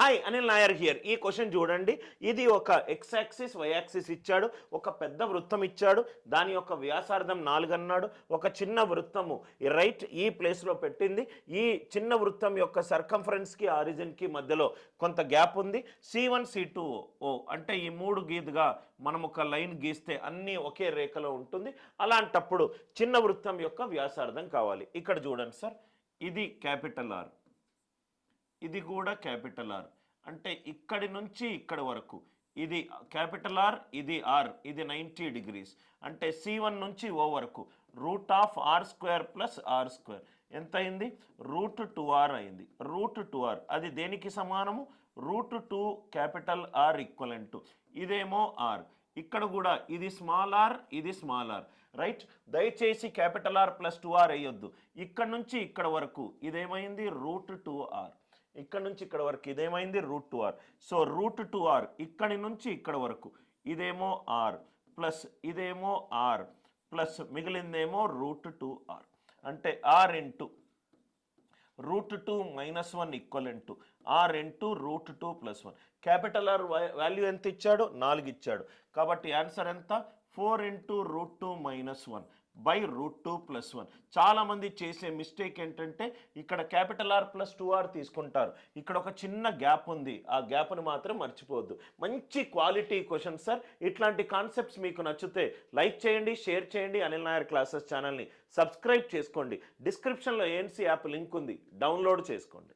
Hi Anil Nair here ఈ question చూడండి. ఇది ఒక ఎక్స్ యాక్సిస్ వై యాక్సిస్ ఇచ్చాడు. ఒక పెద్ద వృత్తం ఇచ్చాడు. దాని యొక్క వ్యాసార్థం నాలుగు అన్నాడు. ఒక చిన్న వృత్తము. రైట్ ఈ ప్లేస్లో పెట్టింది. ఈ చిన్న వృత్తం యొక్క సర్కంఫరెన్స్కి ఆరిజిన్కి మధ్యలో కొంత గ్యాప్ ఉంది. C one C two O అంటే ఈ మూడు గీతగా మనం ఒక లైన్ గీస్తే అన్నీ ఒకే రేఖలో ఉంటుంది. అలాంటప్పుడు చిన్న వృత్తం యొక్క వ్యాసార్థం కావాలి. ఇక్కడ చూడండి సార్. ఇది క్యాపిటల్ ఆర్ ఇది కూడా క్యాపిటల్ ఆర్ అంటే ఇక్కడి నుంచి ఇక్కడి వరకు. ఇది క్యాపిటల్ ఆర్ ఇది ఆర్ ఇది నైంటీ డిగ్రీస్. అంటే సి వన్ నుంచి ఓ వరకు. Root of R square plus R square. ఎంత అయింది? రూట్ టూ ఆర్ అయింది. రూట్ టూ ఆర్ అది దేనికి సమానము? Root two capital R equivalent ఇదేమో ఆర్ ఇక్కడ కూడా ఇది స్మాల్ ఆర్ ఇది స్మాల్ ఆర్ రైట్? దయచేసి capital R plus two R అయ్యొద్దు ఇక్కడ నుంచి ఇక్కడ వరకు. ఇదేమైంది? రూట్ టూ ఆర్ ఇక్కడ నుంచి ఇక్కడ వరకు ఇదేమైంది? Root two R. So root two R ఇక్కడి నుంచి ఇక్కడ వరకు. ఇదేమో ఆర్ ప్లస్ ఇదేమో ఆర్ ప్లస్ మిగిలిందేమో రూట్ టూ ఆర్. అంటే R into root two minus one equal into R into root two plus one. Capital R value ఎంత ఇచ్చాడు? నాలుగు ఇచ్చాడు. కాబట్టి ఆన్సర్ ఎంత? Four into root two minus one. By root two plus one. చాలామంది చేసే mistake ఏంటంటే ఇక్కడ capital R plus two R తీసుకుంటారు. ఇక్కడ ఒక చిన్న గ్యాప్ ఉంది. ఆ గ్యాప్ను మాత్రం మర్చిపోవద్దు. మంచి క్వాలిటీ క్వశ్చన్ సార్. ఇట్లాంటి కాన్సెప్ట్స్ మీకు నచ్చితే లైక్ చేయండి షేర్ చేయండి అనిల్ నాయర్ క్లాసెస్ ఛానల్ని సబ్స్క్రైబ్ చేసుకోండి. డిస్క్రిప్షన్లో ఏఎన్సీ యాప్ లింక్ ఉంది డౌన్లోడ్ చేసుకోండి.